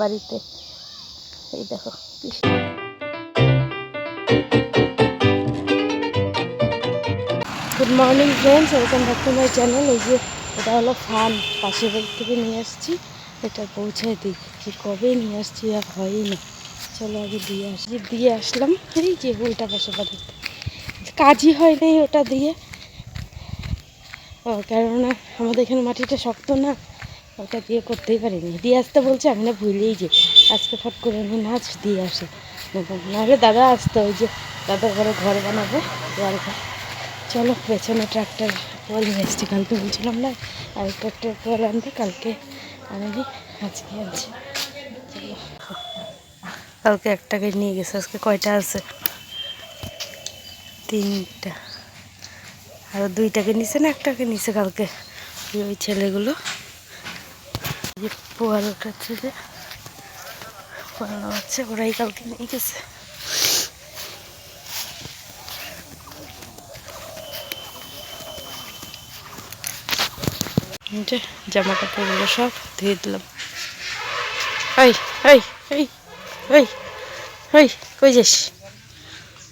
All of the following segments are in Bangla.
বাড়িতে। এই দেখো good morning friends welcome back to my channel এই যে, এটা হলো ফান পাশের বাড়ি থেকে নিয়ে আসছি। এটা পৌঁছায় দিই। যে কবে নিয়ে আসছি আর হয়ই না। চলো আগে দিয়ে আসি। দিয়ে আসলাম, এই যে ওইটা পাশের বাড়িতে। কাজই হয় নাই ওটা দিয়ে। কেননা আমাদের এখানে মাটিটা শক্ত না। ওটা দিয়ে করতেই পারিনি। দিয়ে আসতে বলছে, আমি না ভুলেই যে, আজকে ফট করে আমি নাচ দিয়ে আসি। নাহলে দাদা আসতো, ওই যে দাদা ঘরে ঘর বানাবে ঘর। চলো, পেছনে ট্রাক্টর নিয়ে এসছি কালকে বলছিলাম না, আর ট্রাক্টর পল আনতে কালকে আনিনি আজকে আনছি। কালকে একটাকে নিয়ে গেছে, আজকে কয়টা আছে? তিনটা। আর দুইটাকে নিছে না, একটাকে নিছে কালকে? ওই ছেলেগুলো। যে পোয়াল উঠাচ্ছে যে, পোয়াল হচ্ছে ওরাই কালকে নিয়ে গেছে। যে জামা কাপড়গুলো সব ধুয়ে দিলাম। এই এই এই এই এই, কই যাস?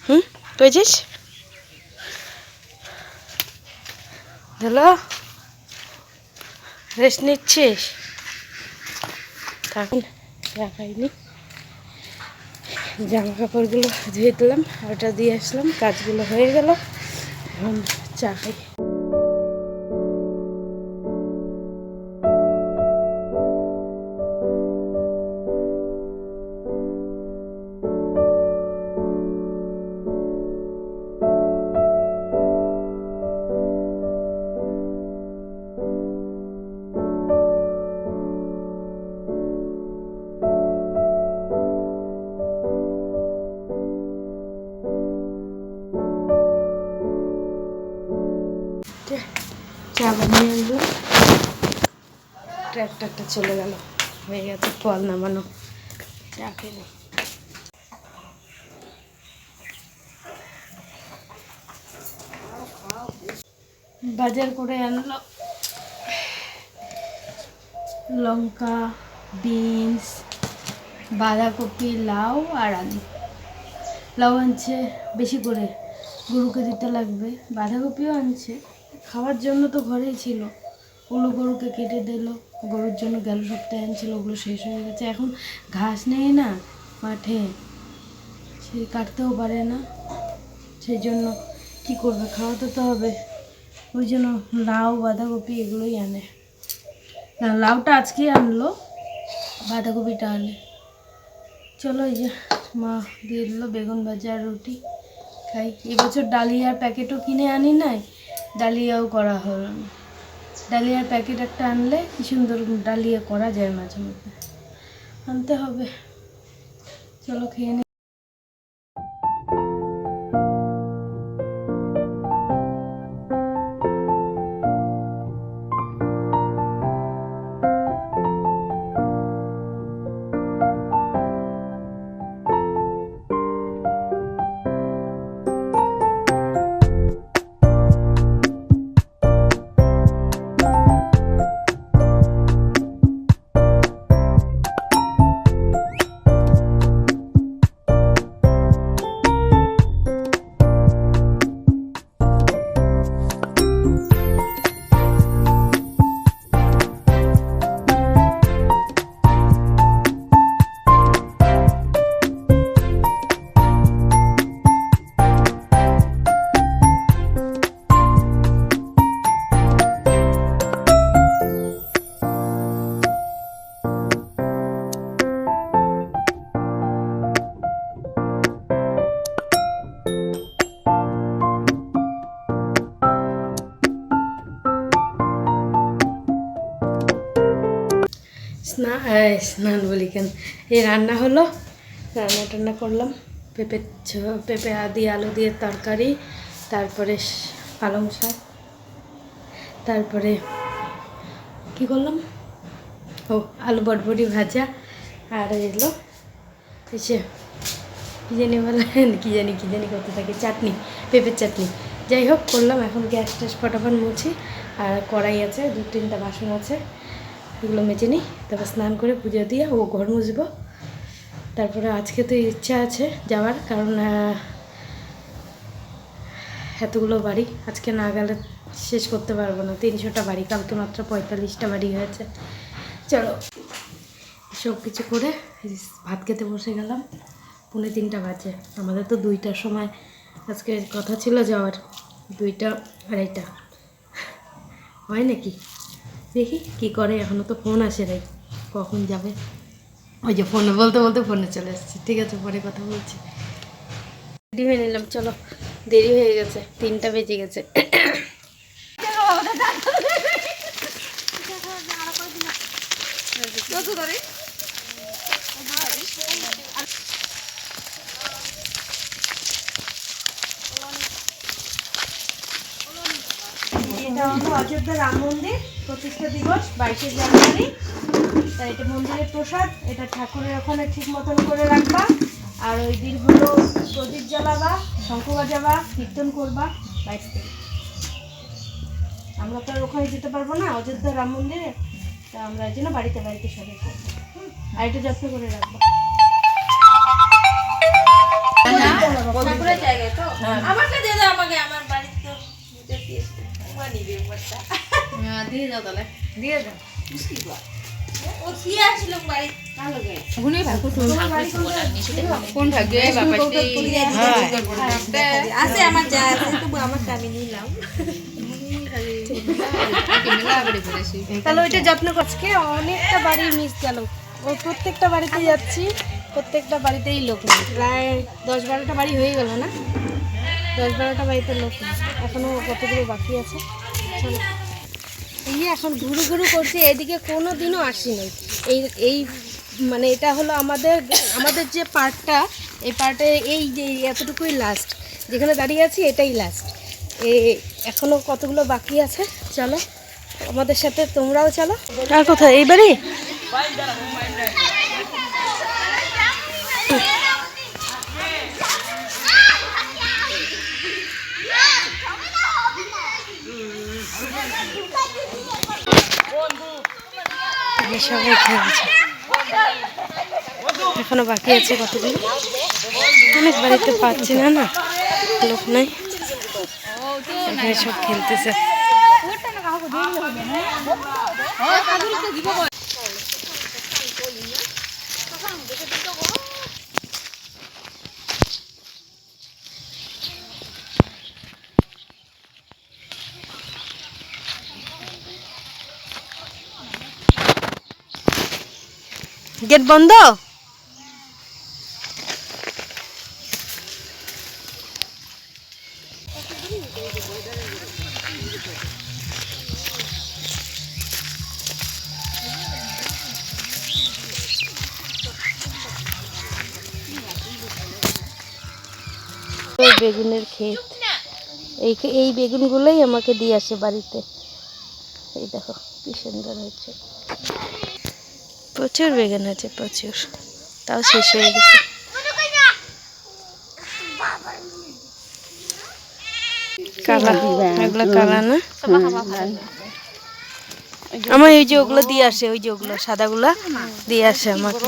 হুম, কই যাস? হ্যালো রেস্ট নিচ্ছিস? তখন দেখাইনি। জামা কাপড়গুলো ধুয়ে দিলাম, ওটা দিয়ে আসলাম, কাজগুলো হয়ে গেল। এখন চা খাই। চা বানিয়ে আনলাম ট্র্যাক্টরটা চলে গেল। হয়ে গেছে ফল নামানো। খেলে বাজার করে আনলো। লঙ্কা, বিনস, বাঁধাকপি, লাউ আর আলু। লাউ আনছে, বেশি করে। গরুকে দিতে লাগবে। বাঁধাকপিও আনছে। খাওয়ার জন্য তো ঘরেই ছিল। ওগুলো গরুকে কেটে দিল। গরুর জন্য গেল সপ্তাহে আনছিল, ওগুলো শেষ হয়ে গেছে। এখন ঘাস নেই না মাঠে সে কাটতেও পারে না। সেই জন্য কী করবে? খাওয়াতে তো হবে। ওই জন্য লাউ, বাঁধাকপি এগুলোই আনে। না, লাউটা আজকেই আনলো, বাঁধাকপিটা আনে। চলো এই যে মা দিয়ে দিল বেগুন ভাজা আর রুটি, খাই। এবছর ডালিয়ার প্যাকেটও কিনে আনি নাই। ডালিয়াও করা হল। ডালিয়ার প্যাকেট একটা আনলে কি সুন্দর ডালিয়া করা যায় মাঝে মধ্যে। আনতে হবে। চলো খেয়ে স্নান স্নান বলি কেন? এই রান্না হলো, রান্না টান্না করলাম। পেঁপে পেঁপে আদি, আলু দিয়ে তরকারি, তারপরে পালং শাক, তারপরে কি করলাম? ও, আলু বটবটি ভাজা, আর এলো এসে কী জানি বলেন কী জানি কী জানি করতে থাকে, চাটনি, পেঁপের চাটনি। যাই হোক, করলাম, এখন গ্যাস ট্যাস ফটাফট মুছি, আর কড়াই আছে দু তিনটা বাসন আছে। এগুলো মেজে নিই, তারপর স্নান করে পুজো দিয়ে ও ঘর মুছবো। তারপরে আজকে তো ইচ্ছা আছে যাওয়ার, কারণ এতগুলো বাড়ি, আজকে না গেলে শেষ করতে পারব না। তিনশোটা বাড়ি কালকে মাত্র পঁয়তাল্লিশটা বাড়ি হয়েছে। চলো, সব কিছু করে ভাত খেতে বসে গেলাম। পুনে তিনটা বাজে, আমাদের তো দুইটার সময় আজকে কথা ছিল যাওয়ার, দুইটা, আড়াইটা। হয় নাকি? দেখি কি করে এখনও তো ফোন আসে নাই। কখন যাবে? ওই যে ফোনে বলতে বলতে ফোনে চলে এসেছে ঠিক আছে পরে কথা বলছি। রেডি হয়ে নিলাম চলো। দেরি হয়ে গেছে তিনটা বেজে গেছে। এটা হলো অযোধ্যা রাম মন্দির প্রতিষ্ঠা দিবস বাইশে জানুয়ারি। তা এটা মন্দিরের প্রসাদ এটা ঠাকুরের ওখানে ঠিক মতন করে রাখবা। আর ওই দিন হলো প্রদীপ জ্বালাবা শঙ্খ বাজাবা কীর্তন করবা বাইশ তারিখ। আমরা তো আর ওখানে যেতে পারব না অযোধ্যা রাম মন্দিরে। তা আমরা এই জন্য বাড়িতে বাড়িতে সবাই করব। আর এটা যত্ন করে রাখব। ঠাকুরের জায়গায় তো? আমারটা দিয়ে দাও আমাকে আমার নিবে উপরটা। দিয়ে যাও তাহলে। দিয়ে যাও। কোন ভাগ্য আছে আমার যা আছে তবু আমারটা আমি নিলাম। তাহলে ওইটা যত্ন করছে অনেকটা বাড়ি মিস গেল। ওই প্রত্যেকটা বাড়িতে যাচ্ছি প্রত্যেকটা বাড়িতেই লোক নেই। প্রায় দশ বারোটা বাড়ি হয়ে গেল না? দশ বারোটা বাড়িতে লোক নেই। এখনও কতগুলো বাকি আছে? চলো এই এখন ঘুরু ঘুরু করছে, এদিকে কোনো দিনও আসি নাই এই এই মানে এটা হলো আমাদের আমাদের যে পার্টটা, এই পার্টে এই যে এতটুকুই লাস্ট যেখানে দাঁড়িয়ে আছি, এটাই লাস্ট এ, এখনও কতগুলো বাকি আছে? চলো, আমাদের সাথে তোমরাও চলো। আর কোথায়? সবাই খেয়েছে এখনও বাকি আছে কতগুলো? অনেক বাড়িতে পাচ্ছি না না? লোক নাই। সব খেলতেছে। গেট বন্ধ? বেগুনের ক্ষেত। এই এই বেগুনগুলোই আমাকে দিয়ে আসে বাড়িতে। এই দেখো, কি সুন্দর হয়েছে। প্রচুর বেগুন আছে প্রচুর। তাও শেষ হয়ে গেছে। কালা এগুলো কালা না? আমার এই যে ওগুলো দিয়ে আসে ওই যে ওগুলো সাদাগুলা দিয়ে আসে আমাকে।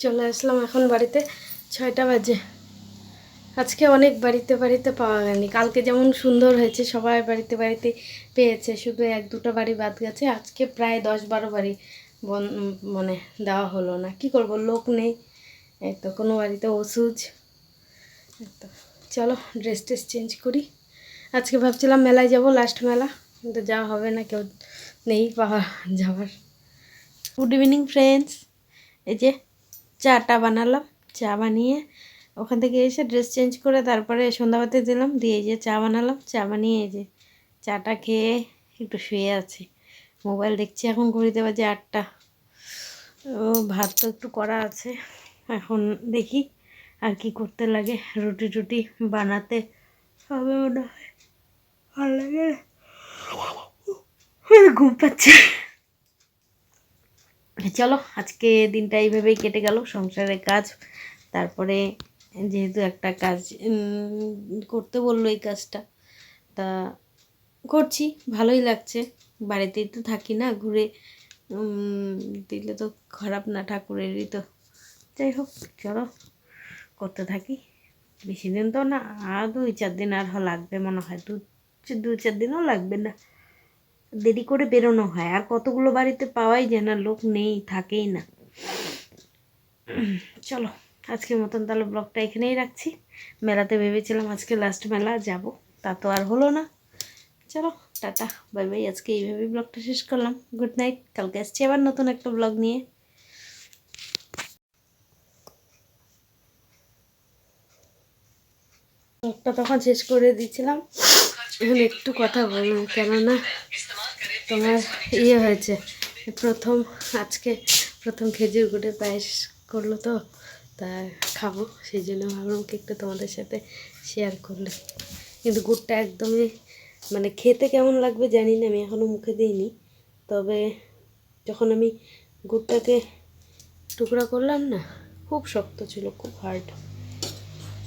চলে আসলাম এখন বাড়িতে, ছয়টা বাজে। আজকে অনেক বাড়িতে বাড়িতে পাওয়া গেনি। কালকে যেমন সুন্দর হয়েছে, সবাই বাড়িতে বাড়িতে পেয়েছে। শুধু এক দুটো বাড়ি বাদ গেছে। আজকে প্রায় দশ বারো বাড়ি বন মানে দেওয়া হলো না। কি করব, লোক নেই। এই তো, কোনো বাড়িতে ওষুধ। তো, চলো ড্রেস ট্রেস চেঞ্জ করি। আজকে ভাবছিলাম মেলায় যাব লাস্ট মেলা। কিন্তু যাওয়া হবে না, কেউ নেই পাওয়া যাওয়ার। গুড ইভিনিং ফ্রেন্ডস এই যে চাটা বানালাম, চা বানিয়ে ওখান থেকে এসে ড্রেস চেঞ্জ করে তারপরে সন্ধ্যাবাতি দিলাম, দিয়ে যে চা বানালাম, চা বানিয়ে এই যে চাটা খেয়ে একটু শুয়ে আছি। মোবাইল দেখছি এখন ঘড়িতে বাজে আটটা। ও, ভাত তো একটু করা আছে। এখন দেখি আর কি করতে লাগে। রুটি টুটি বানাতে হবে মনে হয়। ভালো লাগে। ঘুম পাচ্ছে। চলো, আজকে দিনটা এইভাবেই কেটে গেল, সংসারের কাজ। তারপরে যেহেতু একটা কাজ করতে বলল এই কাজটা, তা করছি, ভালোই লাগছে। বাড়িতেই তো থাকি না, ঘুরে দিলে তো খারাপ না ঠাকুরেরই তো। যাই হোক, চলো, করতে থাকি। বেশি দিন তো না, আর দুই চার দিন আর লাগবে মনে হয়, দু দু চার দিনও লাগবে না। দেরি করে বেরোনো হয়। আর কতগুলো বাড়িতে পাওয়াই যায় না, লোক নেই, থাকেই না। চলো, আজকের মতন তাহলে ব্লগটা এখানেই রাখছি। মেলাতে ভেবেছিলাম আজকে লাস্ট মেলা, যাব। তা তো আর হলো না। চলো, টাটা, বাই বাই। আজকে এইভাবেই ব্লগটা শেষ করলাম। গুড নাইট কালকে আসছি আবার নতুন একটা ব্লগ নিয়ে। ব্লগটা তখন শেষ করে দিয়েছিলাম। এখন একটু কথা বললাম কেননা তোমার ইয়ে হয়েছে। প্রথম, আজকে প্রথম খেজুর গুড়ের পায়েস করল তো, তা খাব, সেই জন্য ভাবলাম কেকটা তোমাদের সাথে শেয়ার করলে কিন্তু গুড়টা একদমই মানে খেতে কেমন লাগবে জানি না, আমি এখনও মুখে দিইনি। তবে যখন আমি গুড়টাকে টুকরা করলাম না, খুব শক্ত ছিল, খুব হার্ড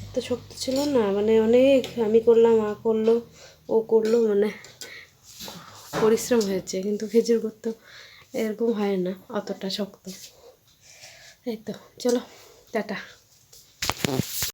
এত শক্ত ছিল না মানে অনেক আমি করলাম, মা করল ও করল মানে পরিশ্রম হয়েছে, কিন্তু খেজুর গুড় তো এরকম হয় না, অতটা শক্ত। এই তো, চলো, টাটা।